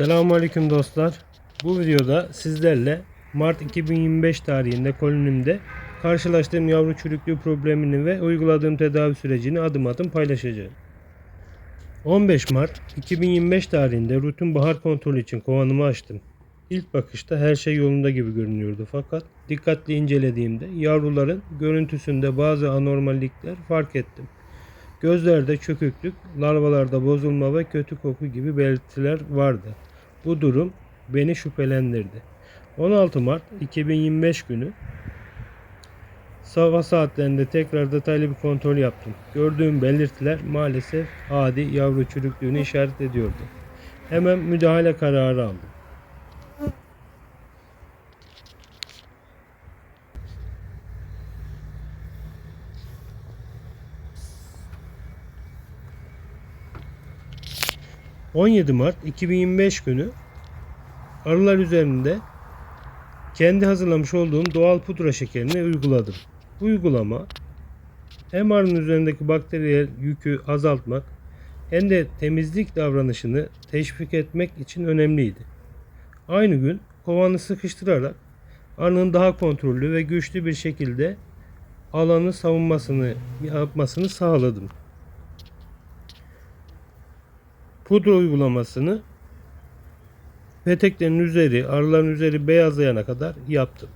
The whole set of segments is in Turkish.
Selamünaleyküm dostlar. Bu videoda sizlerle Mart 2025 tarihinde kolonimde karşılaştığım yavru çürüklüğü problemini ve uyguladığım tedavi sürecini adım adım paylaşacağım. 15 Mart 2025 tarihinde rutin bahar kontrolü için kovanımı açtım. İlk bakışta her şey yolunda gibi görünüyordu fakat dikkatli incelediğimde yavruların görüntüsünde bazı anormallikler fark ettim. Gözlerde çöküklük, larvalarda bozulma ve kötü koku gibi belirtiler vardı. Bu durum beni şüphelendirdi. 16 Mart 2025 günü sabah saatlerinde tekrar detaylı bir kontrol yaptım. Gördüğüm belirtiler maalesef adi yavru çürüklüğünü işaret ediyordu. Hemen müdahale kararı aldım. ...17 Mart 2025 günü... ...arılar üzerinde... ...kendi hazırlamış olduğum doğal pudra şekerini uyguladım. Bu uygulama... ...hem arının üzerindeki bakteriyel yükü azaltmak... ...hem de temizlik davranışını teşvik etmek için önemliydi. Aynı gün kovanı sıkıştırarak... ...arının daha kontrollü ve güçlü bir şekilde... ...alanı savunmasını yapmasını sağladım. Pudra uygulamasını peteklerin üzeri, arıların üzeri beyazlayana kadar yaptım.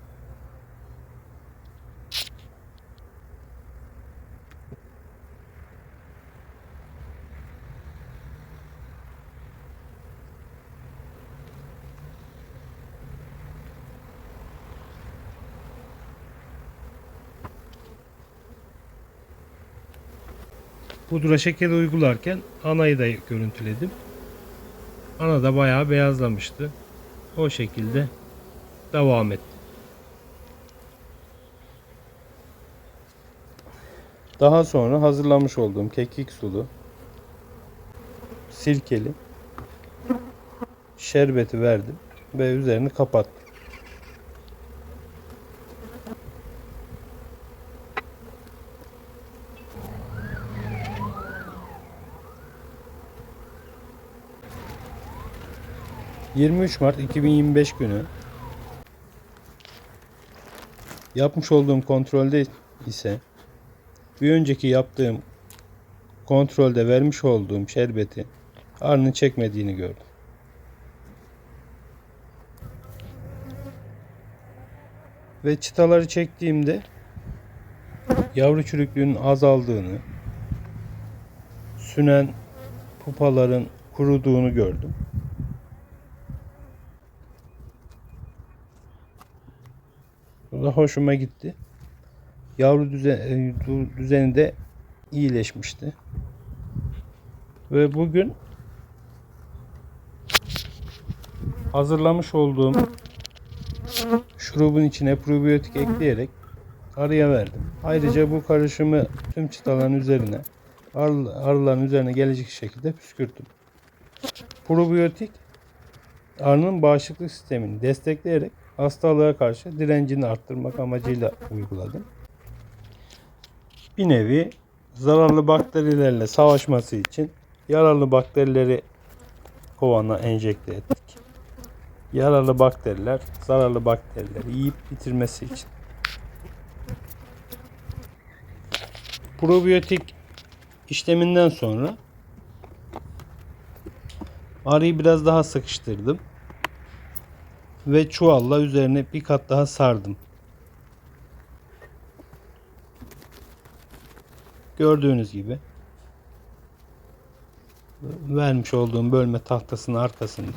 Pudra şekeri uygularken anayı da görüntüledim. Ana da bayağı beyazlamıştı. O şekilde devam etti. Daha sonra hazırlamış olduğum kekik sulu, sirkeli şerbeti verdim ve üzerini kapattım. ...23 Mart 2025 günü... ...yapmış olduğum kontrolde ise... ...bir önceki yaptığım... ...kontrolde vermiş olduğum şerbeti... ...arının çekmediğini gördüm. Ve çıtaları çektiğimde... ...yavru çürüklüğünün azaldığını... ...sünen pupaların kuruduğunu gördüm. Bu da hoşuma gitti. Yavru e, düzeni de iyileşmişti. Ve bugün hazırlamış olduğum şurubun içine probiyotik ekleyerek arıya verdim. Ayrıca bu karışımı tüm çıtaların üzerine arı- arıların üzerine gelecek şekilde püskürttüm. Probiyotik arının bağışıklık sistemini destekleyerek hastalığa karşı direncini arttırmak amacıyla uyguladım. Bir nevi zararlı bakterilerle savaşması için yararlı bakterileri kovana enjekte ettik. Yararlı bakteriler zararlı bakterileri yiyip bitirmesi için. Probiyotik işleminden sonra arıyı biraz daha sıkıştırdım ve çuvalla üzerine bir kat daha sardım. Gördüğünüz gibi vermiş olduğum bölme tahtasının arkasında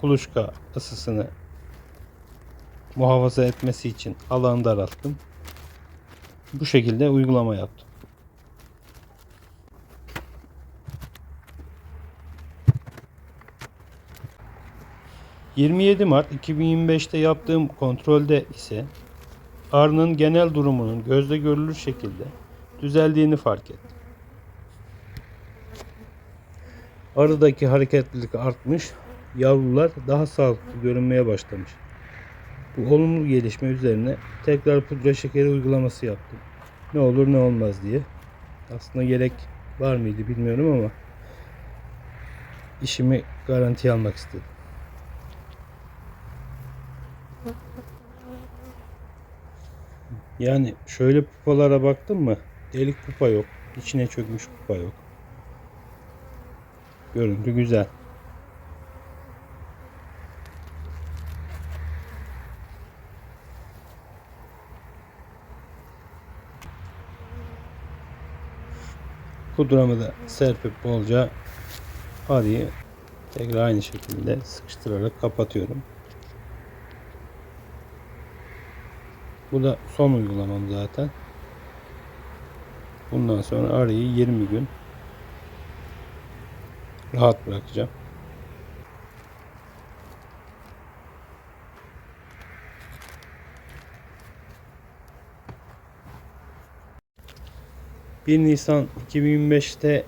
kuluçka ısısını muhafaza etmesi için alanı daralttım. Bu şekilde uygulama yaptım. 27 Mart 2025'te yaptığım kontrolde ise arının genel durumunun gözle görülür şekilde düzeldiğini fark ettim. Arıdaki hareketlilik artmış, yavrular daha sağlıklı görünmeye başlamış. Bu olumlu gelişme üzerine tekrar pudra şekeri uygulaması yaptım. Ne olur ne olmaz diye. Aslında gerek var mıydı bilmiyorum ama işimi garantiye almak istedim. Yani şöyle pupalara baktım mı delik pupa yok. içine çökmüş pupa yok. Görüntü güzel. Pudramı da serpip bolca arıyı tekrar aynı şekilde sıkıştırarak kapatıyorum. Bu da son uygulamam zaten. Bundan sonra arıyı 20 gün rahat bırakacağım. ...1 Nisan 2025'te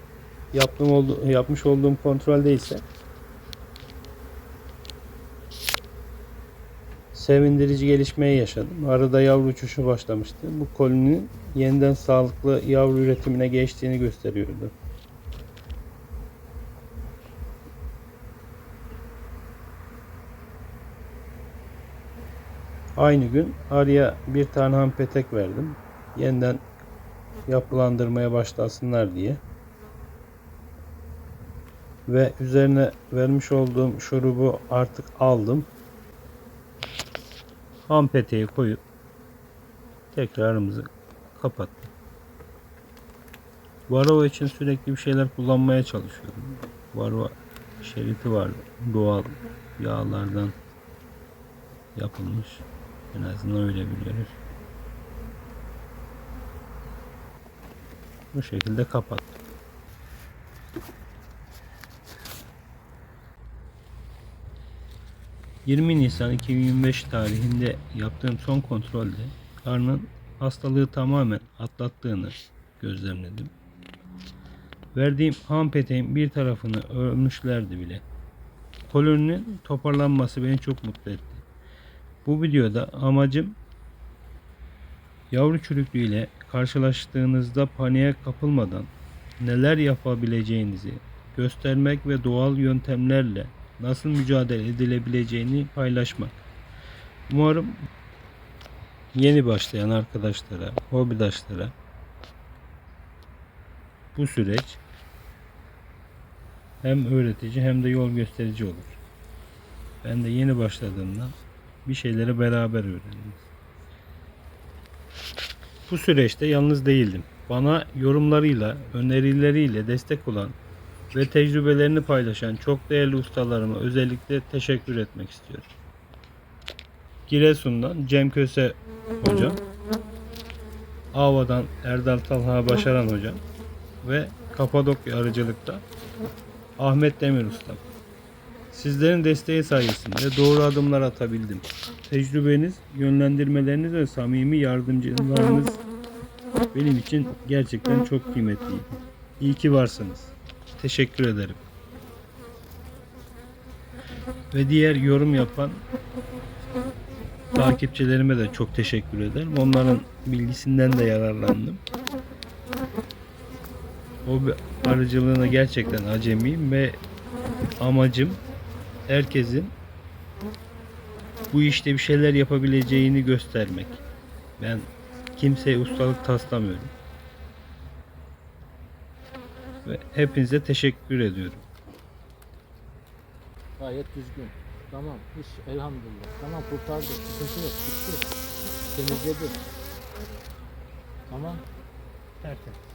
yaptığım oldu, yapmış olduğum kontrolde ise... sevindirici gelişmeyi yaşadım. Arada yavru uçuşu başlamıştı. Bu koloninin yeniden sağlıklı yavru üretimine geçtiğini gösteriyordu. Aynı gün arıya bir tane ham petek verdim. Yeniden yapılandırmaya başlasınlar diye. Ve üzerine vermiş olduğum şurubu artık aldım ham peteği koyup tekrarımızı kapattım. Varova için sürekli bir şeyler kullanmaya çalışıyorum. Varova şeriti var. Doğal yağlardan yapılmış. En azından öyle biliyoruz. Bu şekilde kapattım. ...20 Nisan 2025 tarihinde yaptığım son kontrolde... ...karnın hastalığı tamamen atlattığını gözlemledim. Verdiğim ham peteğin bir tarafını örmüşlerdi bile. Koloninin toparlanması beni çok mutlu etti. Bu videoda amacım yavru çürüklüğüyle karşılaştığınızda paniğe kapılmadan neler yapabileceğinizi göstermek ve doğal yöntemlerle nasıl mücadele edilebileceğini paylaşmak. Umarım yeni başlayan arkadaşlara, hobidaşlara bu süreç hem öğretici hem de yol gösterici olur. Ben de yeni başladığımda bir şeyleri beraber öğreniriz. Bu süreçte yalnız değildim. Bana yorumlarıyla, önerileriyle destek olan ve tecrübelerini paylaşan çok değerli ustalarıma özellikle teşekkür etmek istiyorum. Giresun'dan Cem Köse hocam, Ava'dan Erdal Talha Başaran hocam ve Kapadokya arıcılıkta Ahmet Demir ustam. Sizlerin desteği sayesinde doğru adımlar atabildim. Tecrübeniz, yönlendirmeleriniz ve samimi yardımcılarınız benim için gerçekten çok kıymetliydi. İyi ki varsınız. Teşekkür ederim. Ve diğer yorum yapan takipçilerime de çok teşekkür ederim. Onların bilgisinden de yararlandım. Hobi arıcılığına gerçekten acemiyim ve amacım herkesin bu işte bir şeyler yapabileceğini göstermek. Ben kimseye ustalık taslamıyorum. Ve hepinize teşekkür ediyorum. Gayet düzgün. Tamam iş elhamdülillah. Tamam kurtardı. Sıkıntı yok. Bitti. Temizledi. Tamam. Tertemiz.